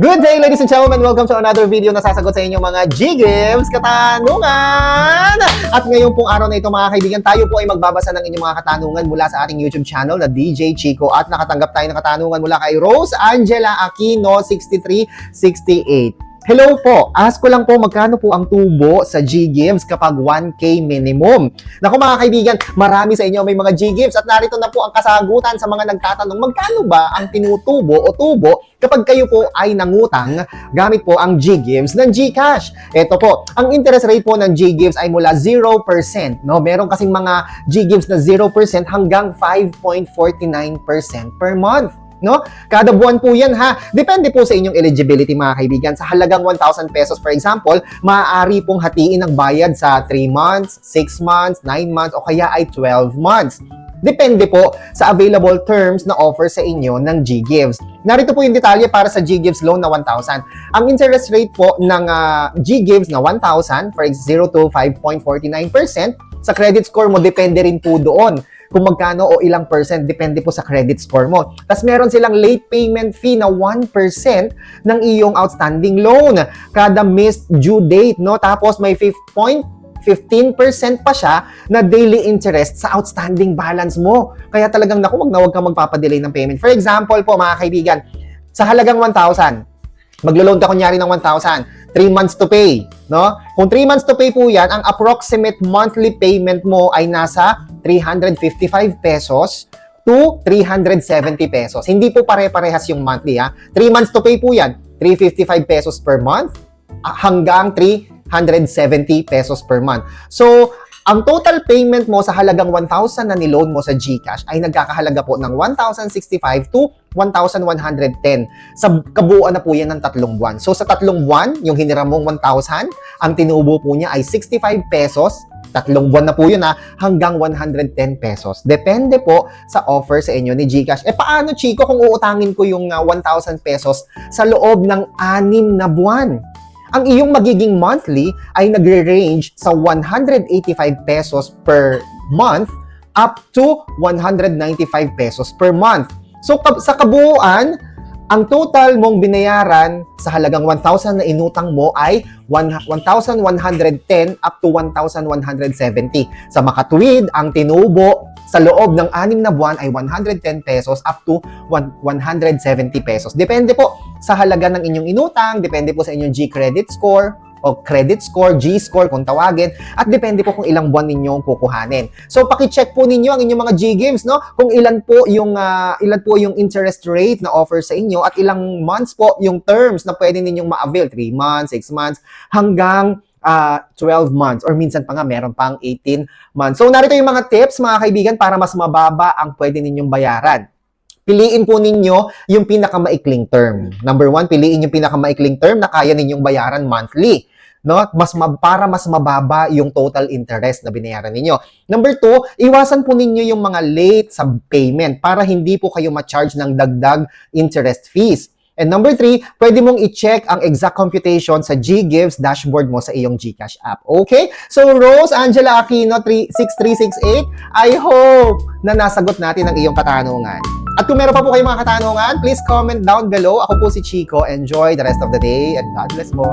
Good day, ladies and gentlemen! Welcome to another video na sasagot sa inyong mga G-Games katanungan! At ngayon pong araw na ito mga kaibigan, tayo po ay magbabasa ng inyong mga katanungan mula sa ating YouTube channel na DJ Chico at nakatanggap tayo ng katanungan mula kay Rose Angela Aquino 6368. Hello po, ask ko lang po magkano po ang tubo sa G-Gives kapag 1K minimum. Naku mga kaibigan, marami sa inyo may mga G-Gives at narito na po ang kasagutan sa mga nagtatanong magkano ba ang tinutubo o tubo kapag kayo po ay nangutang gamit po ang G-Gives ng GCash. Ito po, ang interest rate po ng G-Gives ay mula 0%. No? Meron kasing mga G-Gives na 0% hanggang 5.49% per month no? Kada buwan po yan ha. Depende po sa inyong eligibility mga kaibigan. Sa halagang 1,000 pesos for example, maaari pong hatiin ang bayad sa 3 months, 6 months, 9 months o kaya ay 12 months. Depende po sa available terms na offer sa inyo ng G-Gives. Narito po yung detalye para sa G-Gives loan na 1,000. Ang interest rate po ng ah, G-Gives na 1,000 for 0 to 5.49%, sa credit score mo, depende rin po doon kung magkano o ilang percent, depende po sa credit score mo. Tapos meron silang late payment fee na 1% ng iyong outstanding loan. Kada missed due date, no? Tapos may 5 point 15% pa siya na daily interest sa outstanding balance mo. Kaya talagang naku, wag na wag kang magpapadelay ng payment. For example po mga kaibigan, sa halagang 1,000, maglo-loan ka kunyari ng 1,000, 3 months to pay, no? Kung 3 months to pay po yan, ang approximate monthly payment mo ay nasa 355 pesos to 370 pesos. Hindi po pare-parehas yung monthly ha. 3 months to pay po yan, 355 pesos per month ah, hanggang 370 pesos per month. So, ang total payment mo sa halagang 1,000 na niloan mo sa GCash ay nagkakahalaga po ng 1,065 to 1,110. Sa kabuuan na po yan ng tatlong buwan. So sa tatlong buwan, yung hiniram mong 1,000, ang tinubo po niya ay 65 pesos. Tatlong buwan na po yun ha, hanggang 110 pesos. Depende po sa offer sa inyo ni GCash. Eh paano Chico kung uutangin ko yung ah, 1,000 pesos sa loob ng anim na buwan? Ang iyong magiging monthly ay nagre-range sa 185 pesos per month up to 195 pesos per month. So sa kabuuan, ang total mong binayaran sa halagang 1,000 na inutang mo ay 1 1,110 up to 1,170. Sa makatuwid, ang tinubo sa loob ng anim na buwan ay 110 pesos up to 1 170 pesos. Depende po sa halaga ng inyong inutang, depende po sa inyong G-credit score, o credit score, G-score kung tawagin, at depende po kung ilang buwan ninyong kukuhanin. So paki-check po ninyo ang inyong mga G-games, no? Kung ilan po yung ah, ilan po yung interest rate na offer sa inyo at ilang months po yung terms na pwede ninyong ma-avail, 3 months, 6 months, hanggang ah, 12 months or minsan pa nga meron pang 18 months. So narito yung mga tips mga kaibigan para mas mababa ang pwede ninyong bayaran. Piliin po ninyo yung pinakamaikling term. Number one, piliin yung pinakamaikling term na kaya ninyong bayaran monthly no? Mas ma- para mas mababa yung total interest na binayaran ninyo. Number two, iwasan po ninyo yung mga late sa payment para hindi po kayo ma-charge ng dagdag interest fees. And number three, pwede mong i-check ang exact computation sa G-Gives dashboard mo sa iyong GCash app. Okay? So, Rose Angela Aquino 3- 6368, I hope na nasagot natin ang iyong katanungan. At kung meron pa po kayong mga katanungan, please comment down below. Ako po si Chico. Enjoy the rest of the day and God bless mo.